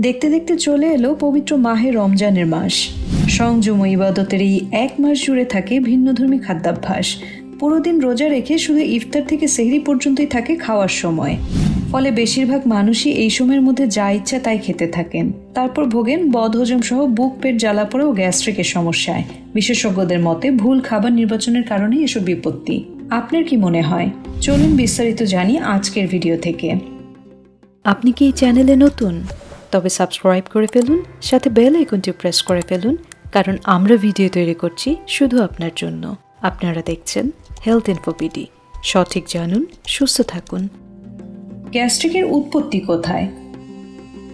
দেখতে দেখতে চলে এলো পবিত্র মাহে রমজানের মাস। সংযম ইবাদতের এই এক মাস জুড়ে থাকে ভিন্নধর্মী খাদ্যাভ্যাস। পুরো দিন রোজা রেখে শুধু ইফতার থেকে সেহরি পর্যন্তই থাকে খাওয়ার সময়। ফলে বেশিরভাগ মানুষই এই সময়ের মধ্যে যা ইচ্ছা তাই খেতে থাকেন। তারপর ভোগেন বদহজম সহ বুক, পেট জ্বালা পড়ে ও গ্যাস্ট্রিকের সমস্যায়। বিশেষজ্ঞদের মতে ভুল খাবার নির্বাচনের কারণে এসব বিপত্তি। আপনার কি মনে হয়? চলুন বিস্তারিত জানি আজকের ভিডিও থেকে। আপনি কি এই চ্যানেলে নতুন? তবে সাবস্ক্রাইব করে ফেলুন, সাথে বেল আইকনটি প্রেস করে ফেলুন, কারণ আমরা ভিডিও তৈরি করছি শুধু আপনার জন্য। আপনারা দেখছেন হেলথ ইনফোপিডি সঠিক জানুন, সুস্থ থাকুন। গ্যাস্ট্রিকের উৎপত্তি কোথায়?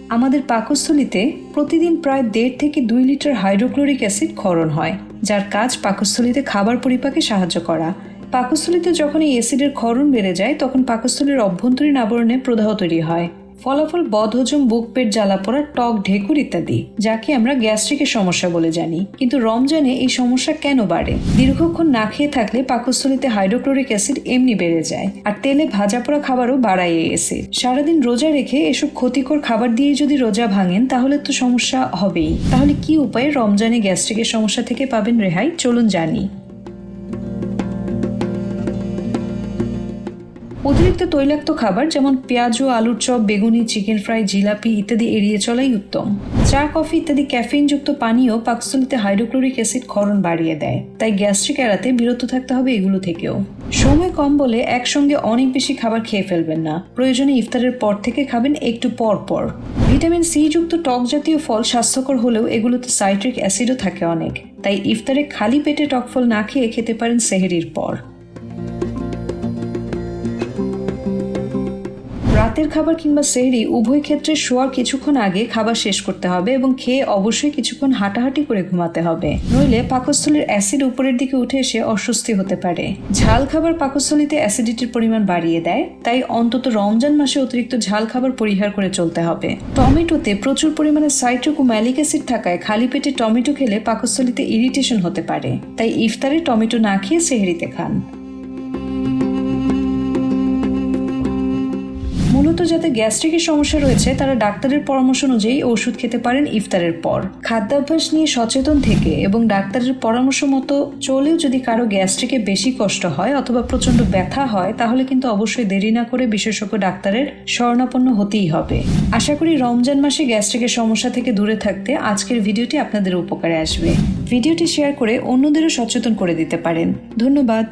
আমাদের পাকস্থলিতে প্রতিদিন প্রায় দেড় থেকে দুই লিটার হাইড্রোক্লোরিক অ্যাসিড ক্ষরণ হয়, যার কাজ পাকস্থলিতে খাবার পরিপাকে সাহায্য করা। পাকস্থলিতে যখন এই অ্যাসিডের ক্ষরণ বেড়ে যায়, তখন পাকস্থলীর অভ্যন্তরীণ আবরণে প্রদাহ তৈরি হয়। ফলাফল বদহজম বুক পেট জ্বালা পোড়া টক ঢেকুর ইত্যাদি, যাকে আমরা গ্যাস্ট্রিকের সমস্যা বলে জানি। কিন্তু রমজানে এই সমস্যা কেন বাড়ে? দীর্ঘক্ষণ না খেয়ে থাকলে পাকস্থলিতে হাইড্রোক্লোরিক অ্যাসিড এমনি বেড়ে যায়, আর তেলে ভাজা পোড়া খাবারও বাড়ায় অ্যাসিড। সারাদিন রোজা রেখে এসব ক্ষতিকর খাবার দিয়ে যদি রোজা ভাঙেন, তাহলে তো সমস্যা হবেই। তাহলে কি উপায়ে রমজানে গ্যাস্ট্রিকের সমস্যা থেকে পাবেন রেহাই? চলুন জানি। অতিরিক্ত তৈলাক্ত খাবার যেমন পেঁয়াজ ও আলুর চপ, বেগুনি, চিকেন ফ্রাই, জিলাপি ইত্যাদি এড়িয়ে চলাই উত্তম। চা, কফি ইত্যাদি ক্যাফিনযুক্ত পানীয় পাকস্থলিতে হাইড্রোক্লোরিক অ্যাসিড ক্ষরণ বাড়িয়ে দেয়। তাই গ্যাস্ট্রিক এড়াতে বিরত থাকতে হবে এগুলো থেকেও। সময় কম বলে একসঙ্গে অনেক বেশি খাবার খেয়ে ফেলবেন না। প্রয়োজনে ইফতারের পর থেকে খাবেন একটু পর পর। ভিটামিন সি যুক্ত টক জাতীয় ফল স্বাস্থ্যকর হলেও এগুলোতে সাইট্রিক অ্যাসিডও থাকে অনেক। তাই ইফতারে খালি পেটে টক ফল না খেয়ে খেতে পারেন সেহেরির পর। রাতের খাবার কিংবা সেহরি উভয় ক্ষেত্রে শোয়ার কিছুক্ষণ আগে খাবার শেষ করতে হবে এবং খেয়ে অবশ্যই কিছুক্ষণ হাঁটাহাঁটি করে ঘুমাতে হবে। নইলে পাকস্থলীর অ্যাসিড উপরের দিকে উঠে এসে অস্বস্তি হতে পারে। ঝাল খাবার পাকস্থলীতে অ্যাসিডিটির পরিমাণ বাড়িয়ে দেয়, তাই অন্তত রমজান মাসে অতিরিক্ত ঝাল খাবার পরিহার করে চলতে হবে। টমেটোতে প্রচুর পরিমাণে সাইট্রিক ও ম্যালিক অ্যাসিড থাকায় খালি পেটে টমেটো খেলে পাকস্থলীতে ইরিটেশন হতে পারে, তাই ইফতারে টমেটো না খেয়ে সেহরিতে খান। মূলত যাতে গ্যাস্ট্রিকের সমস্যা রয়েছে, তারা ডাক্তারের পরামর্শ অনুযায়ী ওষুধ খেতে পারেন ইফতারের পর। খাদ্যাভ্যাস নিয়ে সচেতন থেকে এবং ডাক্তারের পরামর্শ মতো চলেও যদি কারও গ্যাস্ট্রিকে বেশি কষ্ট হয় অথবা প্রচণ্ড ব্যথা হয়, তাহলে কিন্তু অবশ্যই দেরি না করে বিশেষজ্ঞ ডাক্তারের শরণাপন্ন হতেই হবে। আশা করি রমজান মাসে গ্যাস্ট্রিকের সমস্যা থেকে দূরে থাকতে আজকের ভিডিওটি আপনাদের উপকারে আসবে। ভিডিওটি শেয়ার করে অন্যদেরও সচেতন করে দিতে পারেন। ধন্যবাদ।